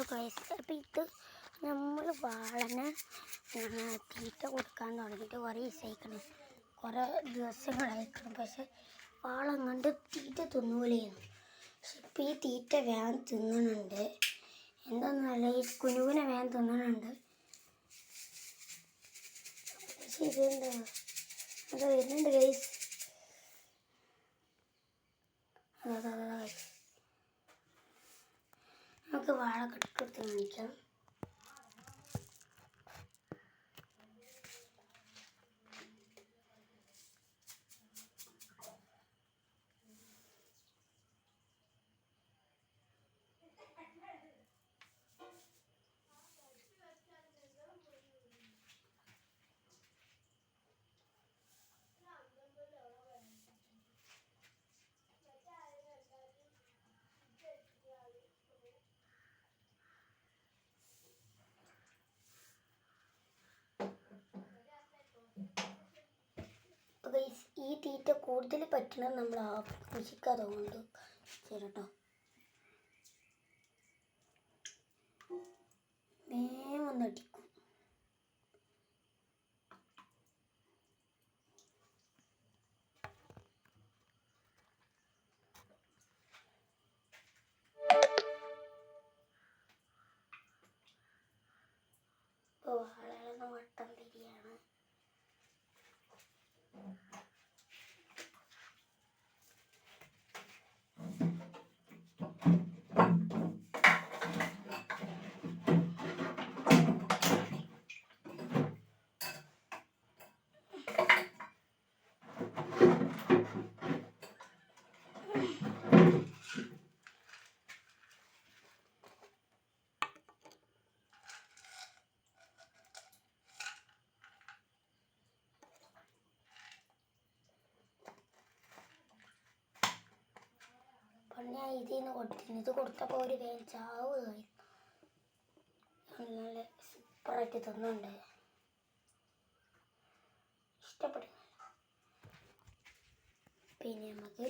Hello guys അപ്പം ഇത് നമ്മൾ വാളന് തീറ്റ കൊടുക്കാൻ തുടങ്ങിയിട്ട് കുറേ ദിവസമായിക്കണം കുറേ ദിവസങ്ങളായിക്കണം പക്ഷെ വാളങ്ങണ്ട് തീറ്റ തിന്നൂലേന്നു പക്ഷെ ഇപ്പം ഈ തീറ്റ വേഗം തിന്നണുണ്ട്. എന്താന്നല്ല ഈ കുനുവിനെ വേഗം തിന്നണുണ്ട്. പക്ഷെ ഇതെന്താ? അത് വരുന്നുണ്ട് ഗൈസ് അതെ അതാ അതാ guys. വാഴ കട്ടെടുത്ത് കാണിക്കാം അപ്പോൾ ഗൈസ് ഈ തീറ്റ കൂടുതൽ പറ്റണത് നമ്മൾ ആ കൃഷിക്കാതെ കൊണ്ട് ചേരട്ടോ വേഗം അടിക്കും. ഇപ്പോൾ പണ്ട് ഞാൻ ഇതിൽ നിന്ന് കൊടുത്തിരുന്നു. ഇത് കൊടുത്തപ്പോൾ ഒരു വേഗം ചാവ് കഴിയും നല്ല സൂപ്പറായിട്ട് തിന്നുണ്ട് ഇഷ്ടപ്പെടുന്നു പിന്നെ നമുക്ക്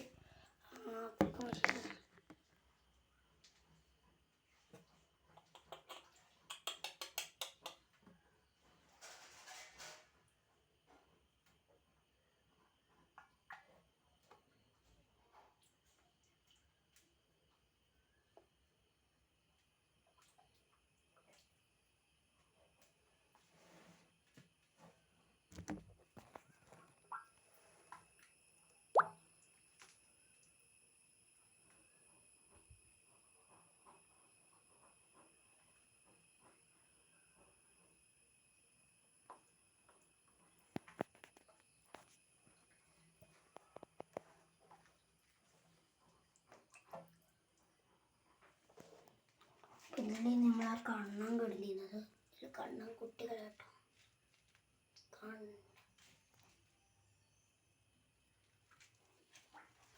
പിന്നെ നമ്മൾ ആ കണ്ണം കിടന്നിരുന്നത് ഇതിൽ കണ്ണം കുട്ടികളെ കേട്ടോ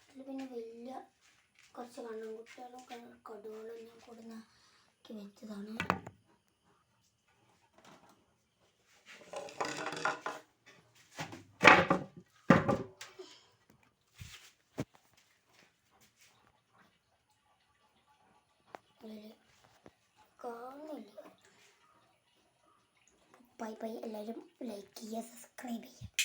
പിന്നെ വലിയ കുറച്ച് കണ്ണം കുട്ടികളും ക- കടുവകളും ഞാൻ കൊടുന്നാക്കി വെച്ചതാണ്. കാണുന്നില്ല. ബൈ ബൈ എല്ലാവരും ലൈക്ക് ചെയ്യുക സബ്സ്ക്രൈബ് ചെയ്യുക.